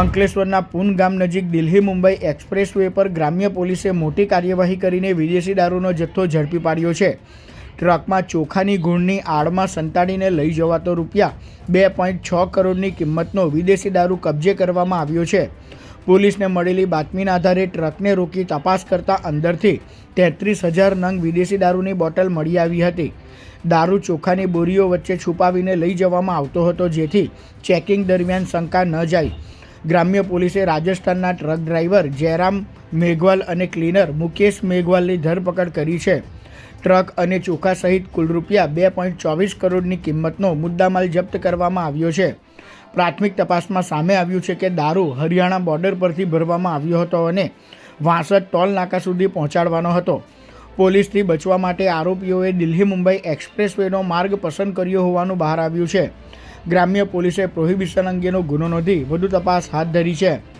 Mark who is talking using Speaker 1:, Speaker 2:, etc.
Speaker 1: અંકલેશ્વરના પૂન ગામ નજીક દિલ્હી મુંબઈ એક્સપ્રેસ વે પર ગ્રામ્ય પોલીસે મોટી કાર્યવાહી કરીને વિદેશી દારૂનો જથ્થો ઝડપી પાડ્યો છે. ટ્રકમાં ચોખાની ગુણની આડમાં સંતાડીને લઈ જવાતો રૂપિયા બે પોઈન્ટ છ કરોડની કિંમતનો વિદેશી દારૂ કબજે કરવામાં આવ્યો છે. પોલીસને મળેલી બાતમીના આધારે ટ્રકને રોકી તપાસ કરતા અંદરથી તેત્રીસ હજાર નંગ વિદેશી દારૂની બોટલ મળી આવી હતી. દારૂ ચોખાની બોરીઓ વચ્ચે છુપાવીને લઈ જવામાં આવતો હતો જેથી ચેકિંગ દરમિયાન શંકા ન જાય. ગ્રામ્ય પોલીસે રાજસ્થાનના ટ્રક ડ્રાઈવર જયરામ મેઘવાલ અને ક્લીનર મુકેશ મેઘવાલની ધરપકડ કરી છે. ટ્રક અને ચોખા સહિત કુલ રૂપિયા બે પોઈન્ટ ચોવીસ કરોડની કિંમતનો મુદ્દામાલ જપ્ત કરવામાં આવ્યો છે. પ્રાથમિક તપાસમાં સામે આવ્યું છે કે દારૂ હરિયાણા બોર્ડર પરથી ભરવામાં આવ્યો હતો અને વાંસદ ટોલ નાકા સુધી પહોંચાડવાનો હતો. પોલીસથી બચવા માટે આરોપીઓએ દિલ્હી મુંબઈ એક્સપ્રેસવેનો માર્ગ પસંદ કર્યો હોવાનું બહાર આવ્યું છે. ગ્રામ્ય પોલીસે પ્રોહિબિશન અંગેનો ગુનો નોંધી વધુ તપાસ હાથ ધરી છે.